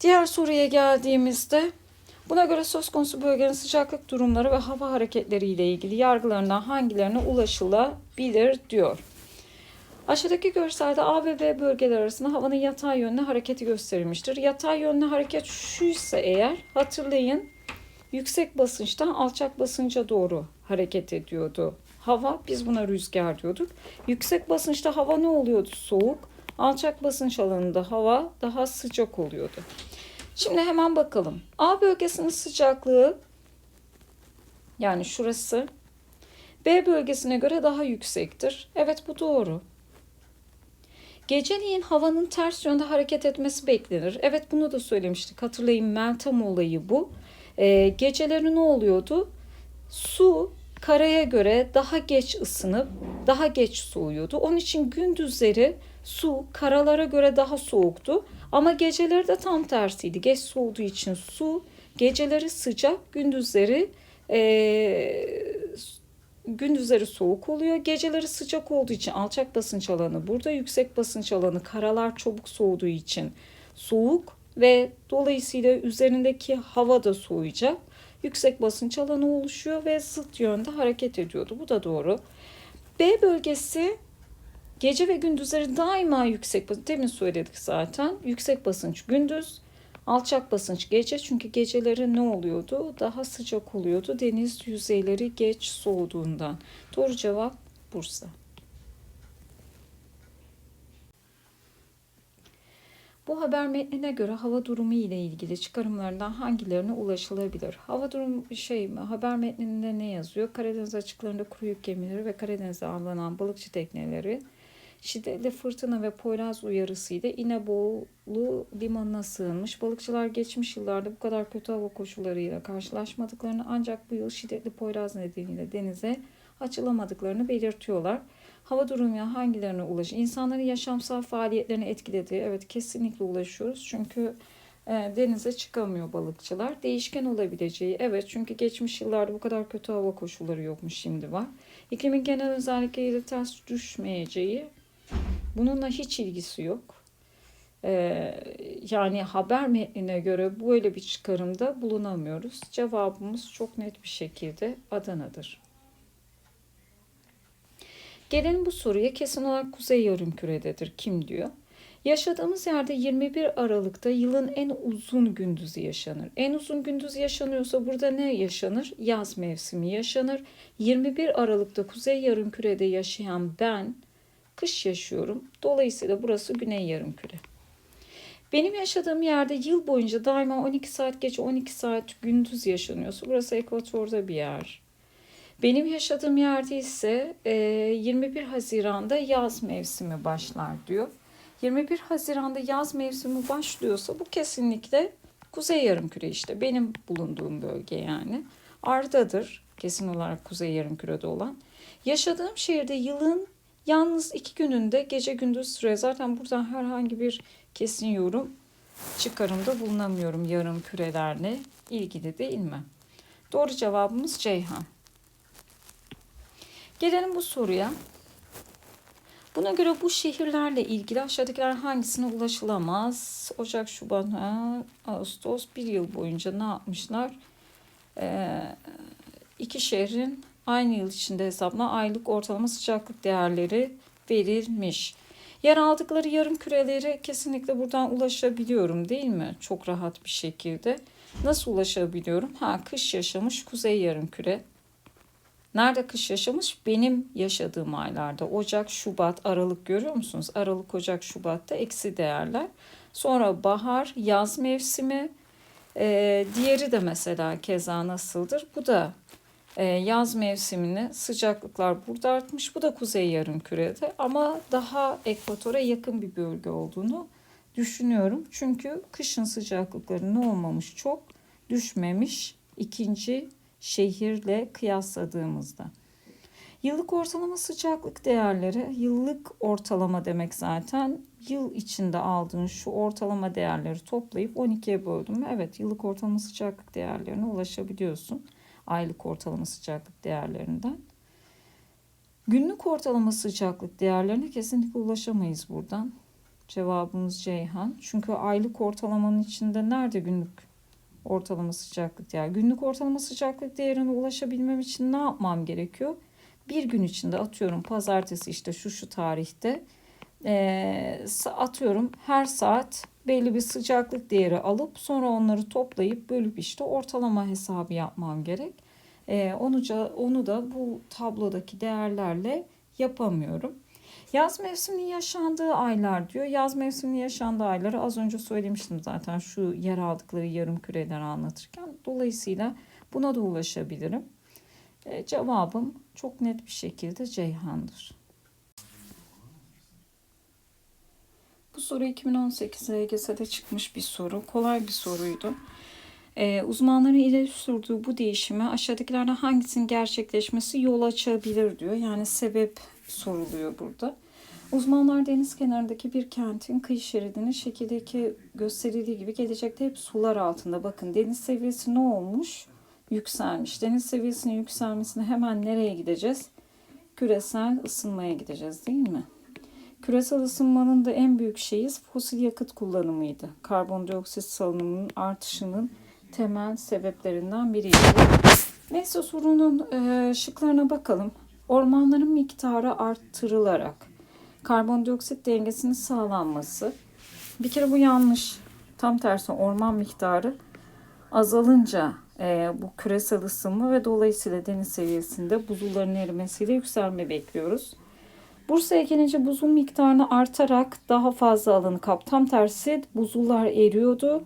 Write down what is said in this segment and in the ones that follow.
Diğer soruya geldiğimizde buna göre söz konusu bölgenin sıcaklık durumları ve hava hareketleri ile ilgili yargılarından hangilerine ulaşılabilir diyor. Aşağıdaki görselde A ve B bölgeler arasında havanın yatay yönlü hareketi gösterilmiştir. Yatay yönlü hareket şuysa eğer hatırlayın yüksek basınçtan alçak basınca doğru hareket ediyordu. Hava biz buna rüzgar diyorduk. Yüksek basınçta hava ne oluyordu? Soğuk. Alçak basınç alanında hava daha sıcak oluyordu. Şimdi hemen bakalım. A bölgesinin sıcaklığı yani şurası B bölgesine göre daha yüksektir. Evet bu doğru. Geceliğin havanın ters yönde hareket etmesi beklenir. Evet bunu da söylemiştik. Hatırlayın Meltem olayı bu. Ee, geceleri ne oluyordu? Su karaya göre daha geç ısınıp daha geç soğuyordu. Onun için gündüzleri su karalara göre daha soğuktu. Ama geceleri de tam tersiydi. Geç soğuduğu için su geceleri sıcak, gündüzleri ee, gündüzleri soğuk oluyor. Geceleri sıcak olduğu için alçak basınç alanı burada, yüksek basınç alanı karalar çabuk soğuduğu için soğuk ve dolayısıyla üzerindeki hava da soğuyacak. Yüksek basınç alanı oluşuyor ve zıt yönde hareket ediyordu. Bu da doğru. B bölgesi gece ve gündüzleri daima yüksek basınç. Demin söyledik zaten. Yüksek basınç gündüz, alçak basınç gece. Çünkü geceleri ne oluyordu? Daha sıcak oluyordu. Deniz yüzeyleri geç soğuduğundan. Doğru cevap Bursa. Bu haber metnine göre hava durumu ile ilgili çıkarımlarından hangilerine ulaşılabilir? Hava durum şey? Haber metninde ne yazıyor? Karadeniz açıklarında kuru yük gemileri ve Karadeniz'de avlanan balıkçı tekneleri şiddetli fırtına ve poyraz uyarısıyla İnebolu limanına sığınmış. Balıkçılar geçmiş yıllarda bu kadar kötü hava koşullarıyla karşılaşmadıklarını ancak bu yıl şiddetli poyraz nedeniyle denize açılamadıklarını belirtiyorlar. Hava durumuna hangilerine ulaşır? İnsanların yaşamsal faaliyetlerini etkilediği, evet kesinlikle ulaşıyoruz. Çünkü e, denize çıkamıyor balıkçılar. Değişken olabileceği, evet çünkü geçmiş yıllarda bu kadar kötü hava koşulları yokmuş şimdi var. İklimin genel özellikleriyle ters düşmeyeceği, bununla hiç ilgisi yok. Ee, yani haber metnine göre böyle bir çıkarımda bulunamıyoruz. Cevabımız çok net bir şekilde Adana'dır. Gelelim bu soruya kesin olarak Kuzey Yarımküre'dedir. Kim diyor? Yaşadığımız yerde 21 Aralık'ta yılın en uzun gündüzü yaşanır. En uzun gündüz yaşanıyorsa burada ne yaşanır? Yaz mevsimi yaşanır. 21 Aralık'ta Kuzey Yarımküre'de yaşayan ben kış yaşıyorum. Dolayısıyla burası Güney Yarımküre. Benim yaşadığım yerde yıl boyunca daima 12 saat gece 12 saat gündüz yaşanıyorsa burası ekvatorda bir yer. Benim yaşadığım yerde ise 21 Haziran'da yaz mevsimi başlar diyor. 21 Haziran'da yaz mevsimi başlıyorsa bu kesinlikle Kuzey Yarımküre işte benim bulunduğum bölge yani. Arda'dır kesin olarak Kuzey Yarımküre'de olan. Yaşadığım şehirde yılın yalnız iki gününde gece gündüz süre zaten buradan herhangi bir kesin yorum çıkarımda bulunamıyorum yarım kürelerle ilgili değil mi? Doğru cevabımız Ceyhan. Gelelim bu soruya. Buna göre bu şehirlerle ilgili aşağıdakiler hangisine ulaşılamaz? Ocak, Şubat, Ağustos bir yıl boyunca ne yapmışlar? Ee, iki şehrin aynı yıl içinde hesapla aylık ortalama sıcaklık değerleri verilmiş. Yer aldıkları yarım küreleri kesinlikle buradan ulaşabiliyorum değil mi? Çok rahat bir şekilde. Nasıl ulaşabiliyorum? Ha kış yaşamış kuzey yarım küre. Nerede kış yaşamış? Benim yaşadığım aylarda. Ocak, Şubat, Aralık görüyor musunuz? Aralık, Ocak, Şubat'ta eksi değerler. Sonra bahar, yaz mevsimi. Ee, diğeri de mesela keza nasıldır? Bu da yaz mevsimini sıcaklıklar burada artmış. Bu da kuzey yarım kürede ama daha ekvatora yakın bir bölge olduğunu düşünüyorum. Çünkü kışın sıcaklıkları ne olmamış çok düşmemiş. ikinci şehirle kıyasladığımızda. Yıllık ortalama sıcaklık değerleri, yıllık ortalama demek zaten yıl içinde aldığın şu ortalama değerleri toplayıp 12'ye böldüm. Evet yıllık ortalama sıcaklık değerlerine ulaşabiliyorsun. Aylık ortalama sıcaklık değerlerinden. Günlük ortalama sıcaklık değerlerine kesinlikle ulaşamayız buradan. Cevabımız Ceyhan. Çünkü aylık ortalamanın içinde nerede günlük ortalama sıcaklık değeri? Günlük ortalama sıcaklık değerine ulaşabilmem için ne yapmam gerekiyor? Bir gün içinde atıyorum pazartesi işte şu şu tarihte eee, atıyorum her saat belli bir sıcaklık değeri alıp sonra onları toplayıp bölüp işte ortalama hesabı yapmam gerek. Eee, onu, onu da bu tablodaki değerlerle yapamıyorum. Yaz mevsiminin yaşandığı aylar diyor. Yaz mevsiminin yaşandığı ayları az önce söylemiştim zaten şu yer aldıkları yarım küreleri anlatırken. Dolayısıyla buna da ulaşabilirim. E, cevabım çok net bir şekilde Ceyhan'dır. Bu soru 2018 LGS'de çıkmış bir soru. Kolay bir soruydu. Ee, uzmanların ileri sürdüğü bu değişime aşağıdakilerden hangisinin gerçekleşmesi yol açabilir diyor. Yani sebep soruluyor burada. Uzmanlar deniz kenarındaki bir kentin kıyı şeridinin şekildeki gösterildiği gibi gelecekte hep sular altında. Bakın deniz seviyesi ne olmuş? Yükselmiş. Deniz seviyesinin yükselmesine hemen nereye gideceğiz? Küresel ısınmaya gideceğiz değil mi? Küresel ısınmanın da en büyük şeyi fosil yakıt kullanımıydı. Karbondioksit salınımının artışının temel sebeplerinden biriydi. Neyse sorunun e, şıklarına bakalım. Ormanların miktarı arttırılarak karbondioksit dengesinin sağlanması. Bir kere bu yanlış. Tam tersi orman miktarı azalınca e, bu küresel ısınma ve dolayısıyla deniz seviyesinde buzulların erimesiyle yükselme bekliyoruz. Bursa'ya gelince buzul miktarını artarak daha fazla alanı kap. Tam tersi buzullar eriyordu.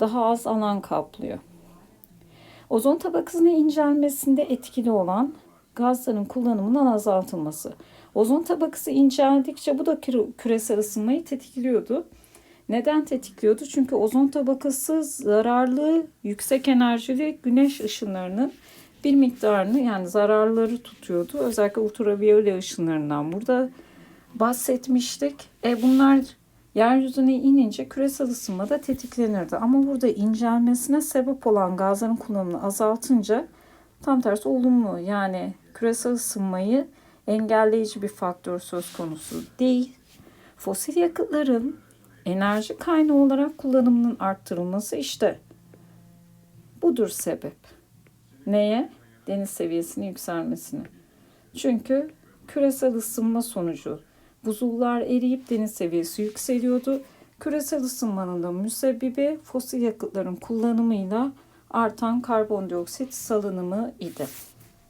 Daha az alan kaplıyor. Ozon tabakasının incelmesinde etkili olan gazların kullanımının azaltılması. Ozon tabakası inceldikçe bu da küre- küresel ısınmayı tetikliyordu. Neden tetikliyordu? Çünkü ozon tabakası zararlı, yüksek enerjili güneş ışınlarının bir miktarını yani zararları tutuyordu. Özellikle ultraviyole ışınlarından burada bahsetmiştik. E bunlar yeryüzüne inince küresel ısınma da tetiklenirdi. Ama burada incelmesine sebep olan gazların kullanımını azaltınca tam tersi olumlu yani küresel ısınmayı engelleyici bir faktör söz konusu değil. Fosil yakıtların enerji kaynağı olarak kullanımının arttırılması işte budur sebep. Neye? Deniz seviyesinin yükselmesine. Çünkü küresel ısınma sonucu buzullar eriyip deniz seviyesi yükseliyordu. Küresel ısınmanın da müsebbibi fosil yakıtların kullanımıyla artan karbondioksit salınımı idi.